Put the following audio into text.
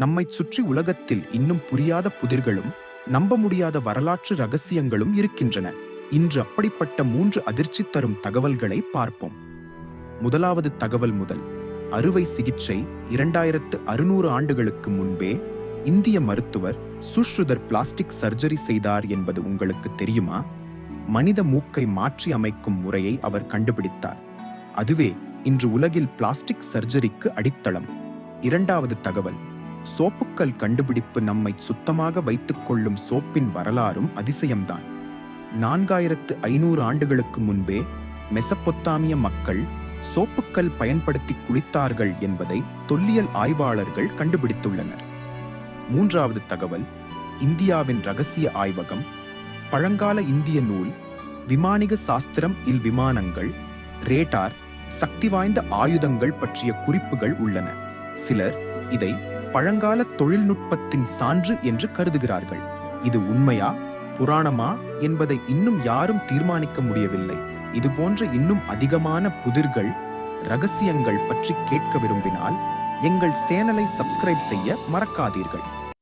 நம்மைச் சுற்றி உலகத்தில் இன்னும் புரியாத புதிர்களும் நம்ப முடியாத வரலாற்று ரகசியங்களும் இருக்கின்றன. இன்று அப்படிப்பட்ட மூன்று அதிர்ச்சி தரும் தகவல்களை பார்ப்போம். முதலாவது தகவல் முதல். அறுவை சிகிச்சை இரண்டாயிரத்து அறுநூறு ஆண்டுகளுக்கு முன்பே இந்திய மருத்துவர் சுஷ்ருதர் பிளாஸ்டிக் சர்ஜரி செய்தார் என்பது உங்களுக்கு தெரியுமா? மனித மூக்கை மாற்றி அமைக்கும் முறையை அவர் கண்டுபிடித்தார். அதுவே இன்று உலகில் பிளாஸ்டிக் சர்ஜரிக்கு அடித்தளம். இரண்டாவது தகவல். சோப்புக்கல் கண்டுபிடிப்பு நம்மை சுத்தமாக வைத்துக் கொள்ளும் சோப்பின் வரலாறும் அதிசயம்தான். நான்காயிரத்து ஐநூறு ஆண்டுகளுக்கு முன்பே மெசப்பொத்தாமிய மக்கள் சோப்புக்கல் பயன்படுத்தி குளித்தார்கள் என்பதை தொல்லியல் ஆய்வாளர்கள் கண்டுபிடித்துள்ளனர். மூன்றாவது தகவல் இந்தியாவின் ரகசிய ஆய்வகம் பழங்கால இந்திய நூல் விமானிக சாஸ்திரம் இல் விமானங்கள் ரேடார் சக்தி வாய்ந்த ஆயுதங்கள் பற்றிய குறிப்புகள் உள்ளன. சிலர் இதை பழங்கால தொழில்நுட்பத்தின் சான்று என்று கருதுகிறார்கள். இது உண்மையா புராணமா என்பதை இன்னும் யாரும் தீர்மானிக்க முடியவில்லை. இதுபோன்ற இன்னும் அதிகமான புதிர்கள் ரகசியங்கள் பற்றி கேட்க விரும்பினால் எங்கள் சேனலை சப்ஸ்கிரைப் செய்ய மறக்காதீர்கள்.